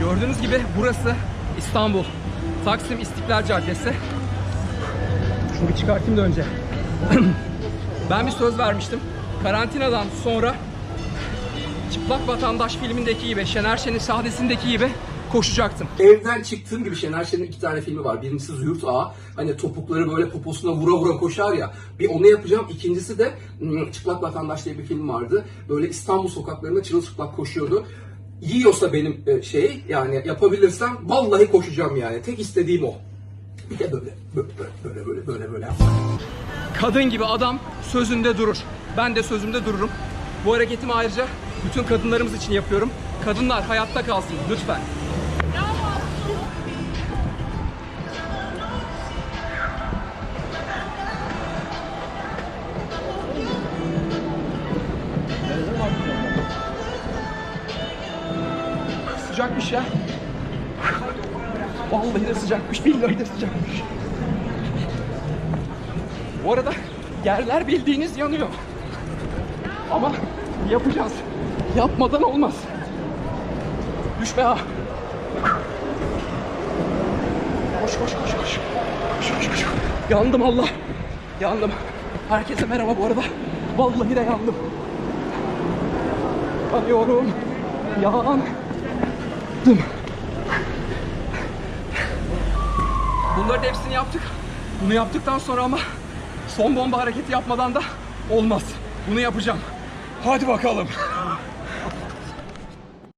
Gördüğünüz gibi burası İstanbul. Taksim İstiklal Caddesi. Şunu bir çıkartayım da önce. ben bir söz vermiştim. Karantinadan sonra Çıplak Vatandaş filmindeki gibi, Şener Şen'in sahnesindeki gibi koşacaktım. Evden çıktığım gibi Şener Şen'in iki tane filmi var. Birincisi Züğürt Ağa. Hani topukları böyle poposuna vura vura koşar ya. Bir onu yapacağım. İkincisi de hmm, Çıplak Vatandaş diye bir film vardı. Böyle İstanbul sokaklarında çırılçıplak koşuyordu. Yiyorsa benim şey yani yapabilirsem vallahi koşacağım yani. Tek istediğim o. Bir de böyle böyle böyle böyle böyle böyle. Kadın gibi adam sözünde durur. Ben de sözümde dururum. Bu hareketimi ayrıca bütün kadınlarımız için yapıyorum. Kadınlar hayatta kalsın lütfen. Sıcakmış ya. Vallahi de sıcakmış, billahi de sıcakmış. Bu arada yerler bildiğiniz yanıyor. Ama yapacağız. Yapmadan olmaz. Düşme ha. Koş koş koş koş. Koş koş koş. Yandım Allah. Yandım. Herkese merhaba bu arada. Vallahi de yandım. Yanıyorum. Yandım. Bunların hepsini yaptık. Bunu yaptıktan sonra ama son bomba hareketi yapmadan da olmaz. Bunu yapacağım. Hadi bakalım.